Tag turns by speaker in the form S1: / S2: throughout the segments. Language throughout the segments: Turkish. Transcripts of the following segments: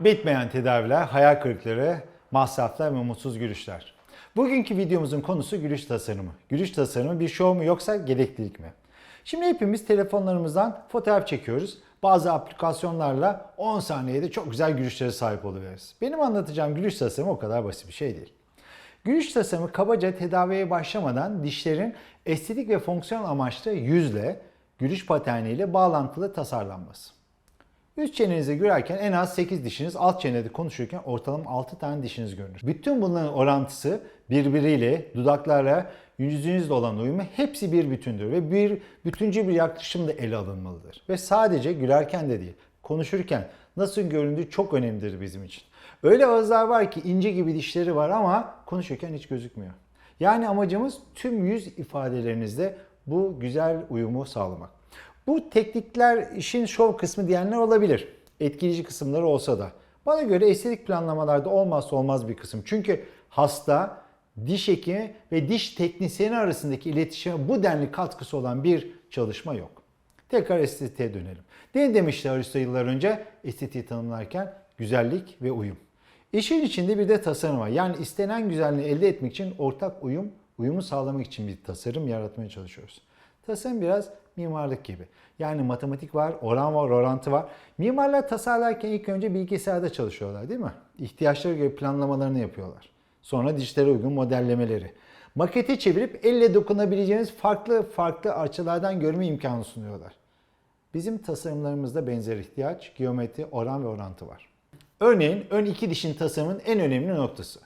S1: Bitmeyen tedaviler, hayal kırıkları, masraflar ve mutsuz gülüşler. Bugünkü videomuzun konusu gülüş tasarımı. Gülüş tasarımı bir şov mu yoksa gereklilik mi? Şimdi hepimiz telefonlarımızdan fotoğraf çekiyoruz. Bazı aplikasyonlarla 10 saniyede çok güzel gülüşlere sahip oluyoruz. Benim anlatacağım gülüş tasarımı o kadar basit bir şey değil. Gülüş tasarımı kabaca tedaviye başlamadan dişlerin estetik ve fonksiyon amaçlı yüzle, gülüş paterniyle bağlantılı tasarlanması. Üst çenenize gülerken en az 8 dişiniz, alt çenede konuşurken ortalama 6 tane dişiniz görünür. Bütün bunların orantısı birbiriyle, dudaklara, yüzünüzle olan uyumu hepsi bir bütündür ve bir bütüncül bir yaklaşımda ele alınmalıdır. Ve sadece gülerken de değil, konuşurken nasıl göründüğü çok önemlidir bizim için. Öyle ağızlar var ki ince gibi dişleri var ama konuşurken hiç gözükmüyor. Yani amacımız tüm yüz ifadelerinizde bu güzel uyumu sağlamak. Bu teknikler işin şov kısmı diyenler olabilir. Etkileyici kısımları olsa da. Bana göre estetik planlamalarda olmazsa olmaz bir kısım. Çünkü hasta, diş hekimi ve diş teknisyeni arasındaki iletişime bu denli katkısı olan bir çalışma yok. Tekrar estetiğe dönelim. Ne demişti Aristo yıllar önce estetiği tanımlarken? Güzellik ve uyum. İşin içinde bir de tasarım var. Yani istenen güzelliği elde etmek için ortak uyum, uyumu sağlamak için bir tasarım yaratmaya çalışıyoruz. Tasarım biraz mimarlık gibi. Yani matematik var, oran var, orantı var. Mimarlar tasarlarken ilk önce bilgisayarda çalışıyorlar değil mi? İhtiyaçlara göre planlamalarını yapıyorlar. Sonra dijitale uygun modellemeleri. Makete çevirip elle dokunabileceğiniz farklı farklı açılardan görme imkanı sunuyorlar. Bizim tasarımlarımızda benzer ihtiyaç, geometri, oran ve orantı var. Örneğin ön iki dişin tasarımın en önemli noktası.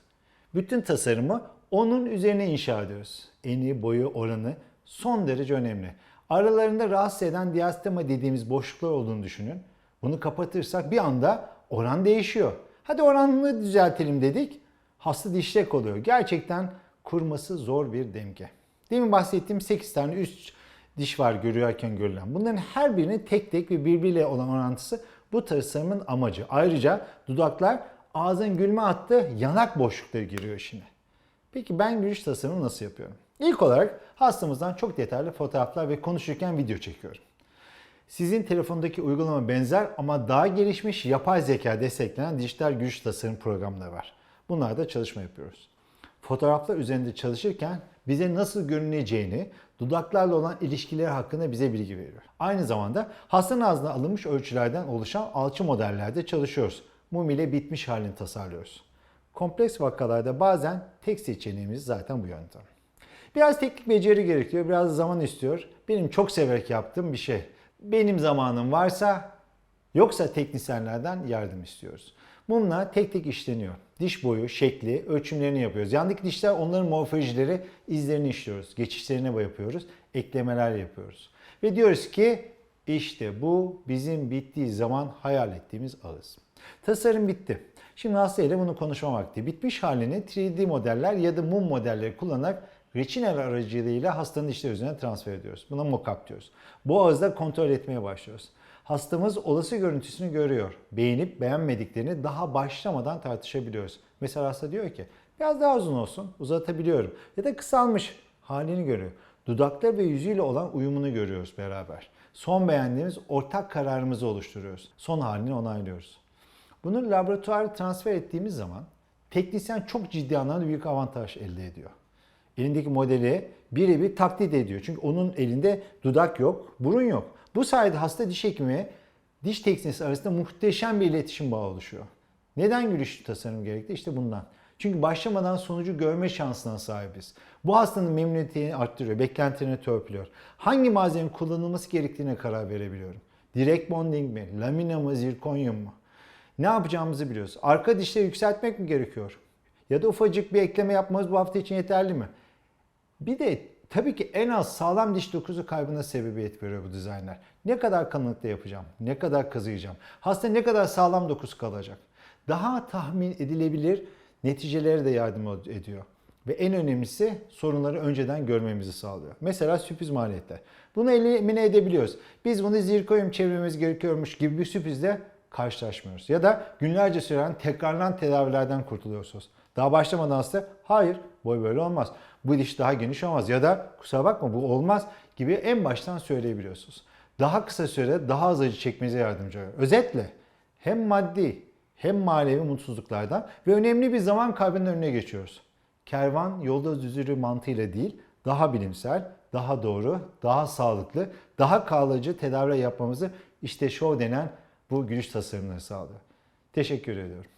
S1: Bütün tasarımı onun üzerine inşa ediyoruz. Eni, boyu, oranı son derece önemli. Aralarında rahatsız eden diastema dediğimiz boşluklar olduğunu düşünün. Bunu kapatırsak bir anda oran değişiyor. Hadi oranını düzeltelim dedik. Hasta dişlek oluyor. Gerçekten kurması zor bir denge. Demin bahsettiğim 8 tane üst diş var görüyorken görülen. Bunların her birinin tek tek ve birbiriyle olan orantısı bu tasarımın amacı. Ayrıca dudaklar ağzın gülme attığı yanak boşlukları giriyor işine. Peki ben gülüş tasarımı nasıl yapıyorum? İlk olarak hastamızdan çok detaylı fotoğraflar ve konuşurken video çekiyorum. Sizin telefondaki uygulama benzer ama daha gelişmiş yapay zeka desteklenen dijital gülüş tasarım programları var. Bunlarda çalışma yapıyoruz. Fotoğraflar üzerinde çalışırken bize nasıl görüneceğini, dudaklarla olan ilişkileri hakkında bize bilgi veriyor. Aynı zamanda hastanın ağzına alınmış ölçülerden oluşan alçı modellerde çalışıyoruz. Mum ile bitmiş halini tasarlıyoruz. Kompleks vakalarda bazen tek seçeneğimiz zaten bu yöntem. Biraz teknik beceri gerekiyor, biraz zaman istiyor. Benim çok severek yaptığım bir şey. Benim zamanım varsa yoksa teknisyenlerden yardım istiyoruz. Mumla tek tek işleniyor. Diş boyu, şekli, ölçümlerini yapıyoruz. Yandaki dişler onların morfolojileri, izlerini işliyoruz. Geçişlerine yapıyoruz. Eklemeler yapıyoruz. Ve diyoruz ki işte bu bizim bittiği zaman hayal ettiğimiz ağız. Tasarım bitti. Şimdi hastayla bunu konuşma vakti. Bitmiş halini 3D modeller ya da mum modelleri kullanarak reçinel aracılığıyla hastanın dişleri üzerine transfer ediyoruz. Buna mock-up diyoruz. Bu ağızda kontrol etmeye başlıyoruz. Hastamız olası görüntüsünü görüyor. Beğenip beğenmediklerini daha başlamadan tartışabiliyoruz. Mesela hasta diyor ki biraz daha uzun olsun uzatabiliyorum. Ya da kısalmış halini görüyor. Dudakta ve yüzüyle olan uyumunu görüyoruz beraber. Son beğendiğimiz ortak kararımızı oluşturuyoruz. Son halini onaylıyoruz. Bunu laboratuvara transfer ettiğimiz zaman teknisyen çok ciddi anlamda büyük avantaj elde ediyor. Elindeki modeli birebir taklit ediyor. Çünkü onun elinde dudak yok, burun yok. Bu sayede hasta diş hekimi diş teknisyeni arasında muhteşem bir iletişim bağı oluşuyor. Neden gülüş tasarım gerekli? İşte bundan. Çünkü başlamadan sonucu görme şansına sahibiz. Bu hastanın memnuniyetini arttırıyor, beklentilerini törpülüyor. Hangi malzeme kullanılması gerektiğine karar verebiliyorum. Direkt bonding mi, lamina mı, zirkonyum mu? Ne yapacağımızı biliyoruz. Arka dişleri yükseltmek mi gerekiyor? Ya da ufacık bir ekleme yapmamız bu hafta için yeterli mi? Bir de tabii ki en az sağlam diş dokusu kaybına sebebiyet veriyor bu dizaynlar. Ne kadar kalınlıkta yapacağım? Ne kadar kazıyacağım? Hasta ne kadar sağlam dokusu kalacak? Daha tahmin edilebilir neticelere de yardım ediyor. Ve en önemlisi sorunları önceden görmemizi sağlıyor. Mesela sürpriz maliyetler. Bunu elimine edebiliyoruz. Biz bunu zirkoyum çevirmemiz gerekiyormuş gibi bir sürprizle karşılaşmıyoruz. Ya da günlerce süren tekrarlanan tedavilerden kurtuluyorsunuz. Daha başlamadan hasta hayır boy böyle olmaz. Bu diş daha geniş olmaz ya da kusura bakma bu olmaz gibi en baştan söyleyebiliyorsunuz. Daha kısa sürede daha az acı çekmenize yardımcı oluyor. Özetle hem maddi hem manevi mutsuzluklardan ve önemli bir zaman kaybının önüne geçiyoruz. Kervan yolda düzülür mantığıyla değil, daha bilimsel, daha doğru, daha sağlıklı, daha kalıcı tedavi yapmamızı işte show denen bu gülüş tasarımları sağlıyor. Teşekkür ediyorum.